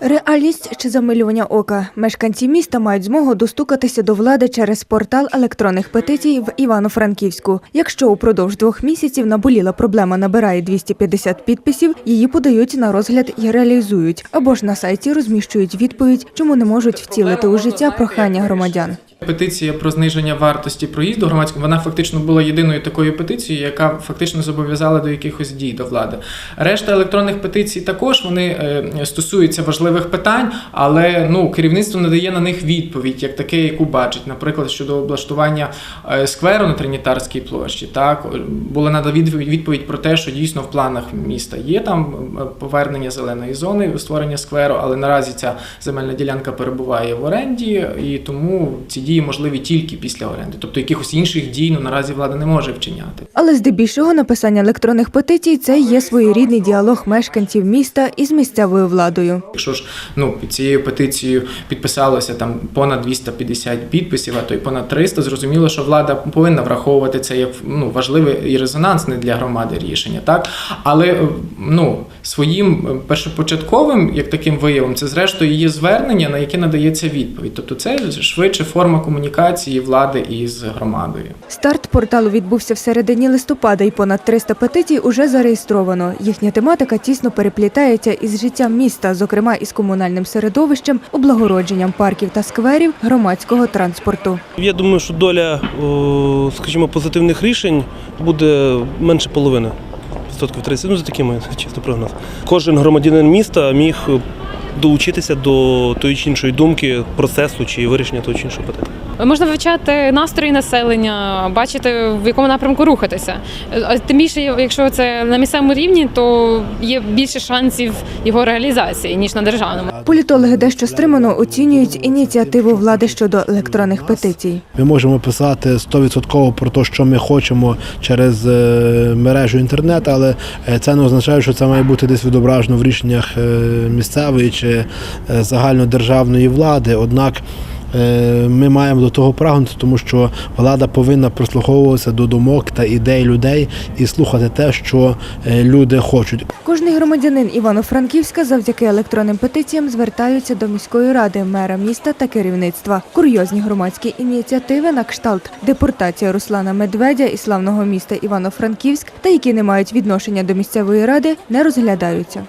Реальність чи замилювання ока. Мешканці міста мають змогу достукатися до влади через портал електронних петицій в Івано-Франківську. Якщо упродовж двох місяців наболіла проблема набирає 250 підписів, її подають на розгляд і реалізують. Або ж на сайті розміщують відповідь, чому не можуть втілити у життя прохання громадян. Петиція про зниження вартості проїзду громадського вона фактично була єдиною такою петицією, яка фактично зобов'язала до якихось дій до влади. Решта електронних петицій також вони е, стосуються важливих питань, але ну керівництво надає на них відповідь, як таке, яку бачить, наприклад, щодо облаштування е, скверу на Тринітарській площі. Так була надана відповідь, про те, що дійсно в планах міста є там повернення зеленої зони, створення скверу, але наразі ця земельна ділянка перебуває в оренді, і тому ці дії можливі тільки після оренди. Тобто якихось інших дій ну, наразі влада не може вчиняти. Але здебільшого написання електронних петицій це є своєрідний діалог мешканців міста із місцевою владою. Якщо ж ну під цією петицією підписалося там понад 250 підписів, а то й понад 300, зрозуміло, що влада повинна враховувати це як ну важливе і резонансне для громади рішення, так але е, ну своїм е, першопочатковим, як таким виявом, це зрештою є звернення, на яке надається відповідь. Тобто це швидше форма комунікації влади із громадою. Старт порталу відбувся в середині листопада, і понад 300 петицій уже зареєстровано. Їхня тематика тісно переплітається із життям міста, зокрема із комунальним середовищем, облагородженням парків та скверів, громадського транспорту. Я думаю, що доля, скажімо, позитивних рішень буде менше половини. Відсотків 30. Ну, це такий мій чисто прогноз. Кожен громадянин міста міг долучитися до тої чи іншої думки, процесу чи вирішення того чи іншого питання. Можна вивчати настрої населення, бачити в якому напрямку рухатися. А Тим більше, якщо це на місцевому рівні, то є більше шансів його реалізації ніж на державному. Політологи дещо стримано оцінюють ініціативу влади щодо електронних петицій. Ми можемо писати 100% про те, що ми хочемо через е, мережу інтернет, але е, це не означає, що це має бути десь відображено в рішеннях е, місцевої чи загальнодержавної влади. Однак ми маємо до того прагнути, тому що влада повинна прислуховуватися до думок та ідей людей і слухати те, що е, люди хочуть. Кожний громадянин Івано-Франківська завдяки електронним петиціям звертаються до міської ради, мера міста та керівництва. Курйозні громадські ініціативи на кшталт депортація Руслана Медведя із славного міста Івано-Франківськ та які не мають відношення до місцевої ради, не розглядаються.